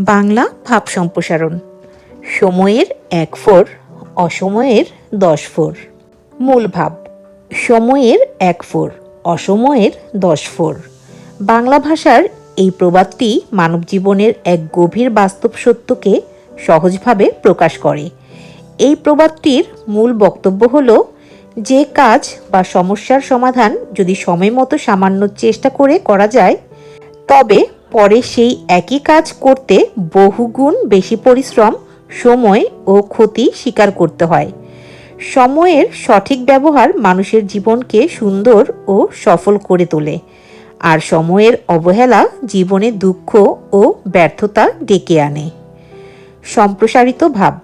বাংলা ভাব সম্প্রসারণ। সময়ের এক ফোর, অসময়ের দশ ফোর। মূল ভাব, সময়ের এক ফোর, অসময়ের দশ ফোর। বাংলা ভাষার এই প্রবাদটি মানব জীবনের এক গভীর বাস্তব সত্যকে সহজভাবে প্রকাশ করে। এই প্রবাদটির মূল বক্তব্য হল, যে কাজ বা সমস্যার সমাধান যদি সময় মতো সামান্য চেষ্টা করে করা যায়, তবে পরে সেই একই কাজ করতে বহুগুণ বেশি পরিশ্রম, সময় ও ক্ষতি স্বীকার করতে হয়। সময়ের সঠিক ব্যবহার মানুষের জীবনকে সুন্দর ও সফল করে তোলে। আর সময়ের অবহেলা জীবনে দুঃখ ও ব্যর্থতা ডেকে আনে। সম্প্রসারিত ভাব।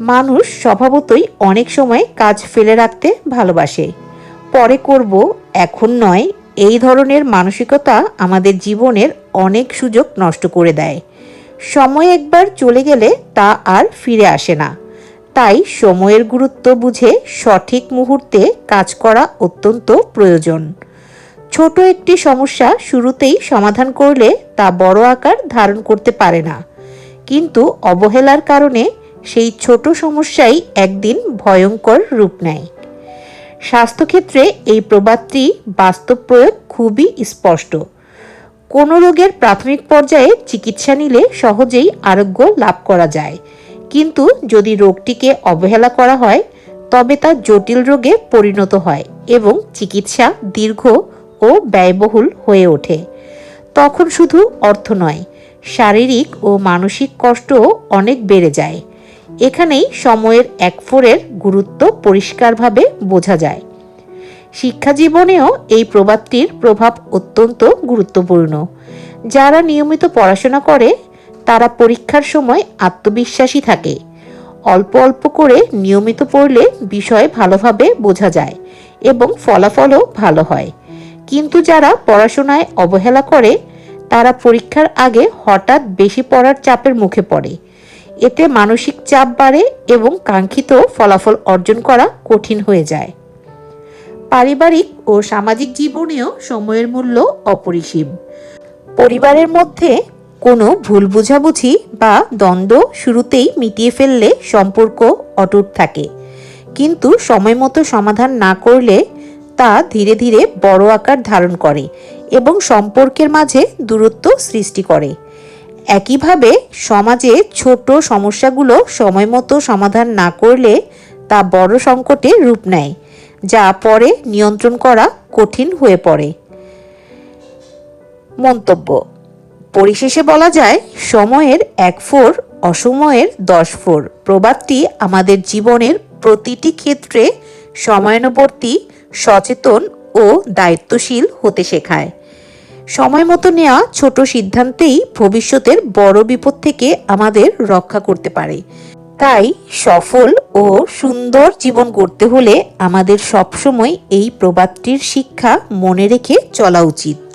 মানুষ স্বভাবতই অনেক সময় কাজ ফেলে রাখতে ভালোবাসে। পরে করব, এখন নয়, এই ধরনের মানসিকতা আমাদের জীবনের অনেক সুযোগ নষ্ট করে দেয়। সময় একবার চলে গেলে তা আর ফিরে আসে না। তাই সময়ের গুরুত্ব বুঝে সঠিক মুহূর্তে কাজ করা অত্যন্ত প্রয়োজন। ছোট একটি সমস্যা শুরুতেই সমাধান করলে তা বড় আকার ধারণ করতে পারে না। কিন্তু অবহেলার কারণে সেই ছোট সমস্যাই একদিন ভয়ঙ্কর রূপ নেয়। স্বাস্থ্যক্ষেত্রে এই প্রবাদটি বাস্তব প্রয়োগ খুবই স্পষ্ট। কোনো রোগের প্রাথমিক পর্যায়ে চিকিৎসা নিলে সহজেই আরোগ্য লাভ করা যায়। কিন্তু যদি রোগটিকে অবহেলা করা হয়, তবে তা জটিল রোগে পরিণত হয় এবং চিকিৎসা দীর্ঘ ও ব্যয়বহুল হয়ে ওঠে। তখন শুধু অর্থ নয়, শারীরিক ও মানসিক কষ্টও অনেক বেড়ে যায়। এখানেই সময়ের এক ফোরের গুরুত্ব পরিষ্কারভাবে বোঝা যায়। শিক্ষা জীবনেও এই প্রভাবটির প্রভাব অত্যন্ত গুরুত্বপূর্ণ। যারা নিয়মিত পড়াশোনা করে, তারা পরীক্ষার সময় আত্মবিশ্বাসী থাকে। অল্প অল্প করে নিয়মিত পড়লে বিষয় ভালোভাবে বোঝা যায় এবং ফলাফলও ভালো হয়। কিন্তু যারা পড়াশোনায় অবহেলা করে, তারা পরীক্ষার আগে হঠাৎ বেশি পড়ার চাপের মুখে পড়ে। এতে মানসিক চাপ বাড়ে এবং কাঙ্ক্ষিত ফলাফল অর্জন করা কঠিন হয়ে যায়। পারিবারিক ও সামাজিক জীবনেও সময়ের মূল্য অপরিসীম। পরিবারের মধ্যে কোনো ভুল বোঝাবুঝি বা দ্বন্দ্ব শুরুতেই মিটিয়ে ফেললে সম্পর্ক অটুট থাকে। কিন্তু সময় মতো সমাধান না করলে তা ধীরে ধীরে বড় আকার ধারণ করে এবং সম্পর্কের মাঝে দূরত্ব সৃষ্টি করে। একইভাবে সমাজে ছোট সমস্যাগুলো সময় মতো সমাধান না করলে তা বড় সংকটে রূপ নেয়। যা পরে নিয়ন্ত্রণ করা কঠিন হয়ে পড়ে। মন্তব্য, পরিশেষে বলা যায়, সময়ের এক ফোর অসময়ের দশ ফোর প্রবাদটি আমাদের জীবনের প্রতিটি ক্ষেত্রে সময়ানুবর্তী, সচেতন ও দায়িত্বশীল হতে শেখায়। সময় মতো নেওয়া ছোট সিদ্ধান্তেই ভবিষ্যতের বড় বিপদ থেকে আমাদের রক্ষা করতে পারে। তাই সফল ও সুন্দর জীবন গড়তে হলে আমাদের সবসময় এই প্রবাদটির শিক্ষা মনে রেখে চলা উচিত।